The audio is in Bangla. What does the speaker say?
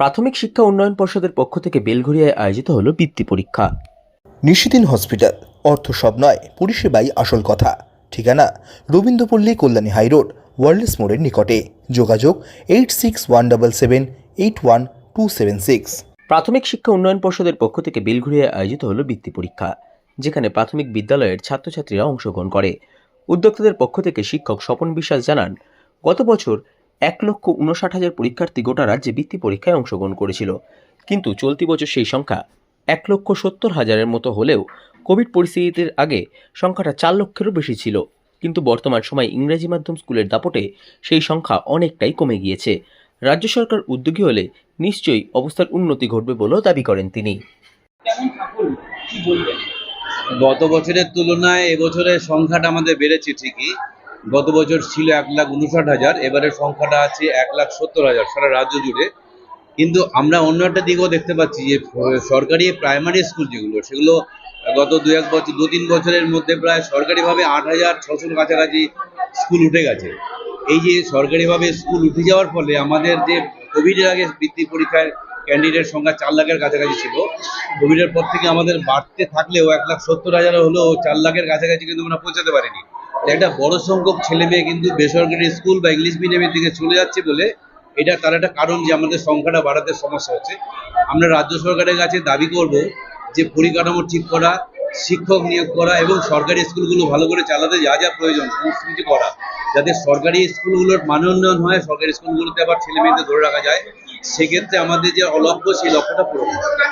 প্রাথমিক শিক্ষা উন্নয়ন পর্ষদের পক্ষ থেকে বেলঘরিয়ায় আয়োজিত হলো বৃত্তি পরীক্ষা। নিশিদিন হসপিটাল অর্থ সব নয় পরিষেবাই আসল কথা। ঠিকানা রবীন্দ্রপল্লী কল্যাণী হাইরোড ওয়ার্ল্ডস মোড়ের নিকটে। যোগাযোগ eight six one double seven eight one two seven six. প্রাথমিক শিক্ষা উন্নয়ন পর্ষদের পক্ষ থেকে বেলঘরিয়ায় আয়োজিত হলো বৃত্তি পরীক্ষা যেখানে প্রাথমিক বিদ্যালয়ের ছাত্রছাত্রীরা অংশগ্রহণ করে। উদ্যোক্তাদের পক্ষ থেকে শিক্ষক স্বপন বিশ্বাস জানান গত বছর এক লক্ষ উনষাট হাজার পরীক্ষার্থী গোটা রাজ্যে বৃত্তি পরীক্ষায় অংশগ্রহণ করেছিল। কিন্তু চলতি বছর সেই সংখ্যা এক লক্ষ সত্তর হাজারের মতো হলেও কোভিড পরিস্থিতির আগে সংখ্যাটা চার লক্ষেরও বেশি ছিল। কিন্তু বর্তমান সময়ে ইংরেজি মাধ্যম স্কুলের দাপটে সেই সংখ্যা অনেকটাই কমে গিয়েছে। রাজ্য সরকার উদ্যোগী হলে নিশ্চয়ই অবস্থার উন্নতি ঘটবে বলেও দাবি করেন তিনি। গত বছরের তুলনায় এবছরের সংখ্যাটা আমাদের বেড়েছে ঠিকই। গত বছর ছিল এক লাখ উনষাট হাজার এবারের সংখ্যাটা আছে এক লাখ সত্তর হাজার সারা রাজ্য জুড়ে। কিন্তু আমরা অন্য একটা দিকেও দেখতে পাচ্ছি যে সরকারি প্রাইমারি স্কুল যেগুলো, সেগুলো গত দু এক বছর, দু তিন বছরের মধ্যে প্রায় সরকারিভাবে আট হাজার ছশোর কাছাকাছি স্কুল উঠে গেছে। এই যে সরকারিভাবে স্কুল উঠে যাওয়ার ফলে আমাদের যে কোভিডের আগে বৃত্তি পরীক্ষায় ক্যান্ডিডেট সংখ্যা চার লাখের কাছাকাছি ছিল কোভিডের পর থেকে আমাদের বাড়তে থাকলেও এক লাখ সত্তর হাজার হলেও চার লাখের কাছাকাছি কিন্তু আমরা পৌঁছাতে পারিনি। একটা বড় সংখ্যক ছেলে মেয়ে কিন্তু বেসরকারি স্কুল বা ইংলিশ মিডিয়ামের দিকে চলে যাচ্ছে বলে এটা তার একটা কারণ যে আমাদের সংখ্যাটা বাড়াতে সমস্যা হচ্ছে। আমরা রাজ্য সরকারের কাছে দাবি করব যে পরিকাঠামো ঠিক করা, শিক্ষক নিয়োগ করা এবং সরকারি স্কুলগুলো ভালো করে চালাতে যা যা প্রয়োজন সমস্ত কিছু করা যাতে সরকারি স্কুলগুলোর মান উন্নয়ন হয়, সরকারি স্কুলগুলোতে আবার ছেলে মেয়েদের ধরে রাখা যায়। সেক্ষেত্রে আমাদের যে লক্ষ্য সেই লক্ষ্যটা পূরণ হয়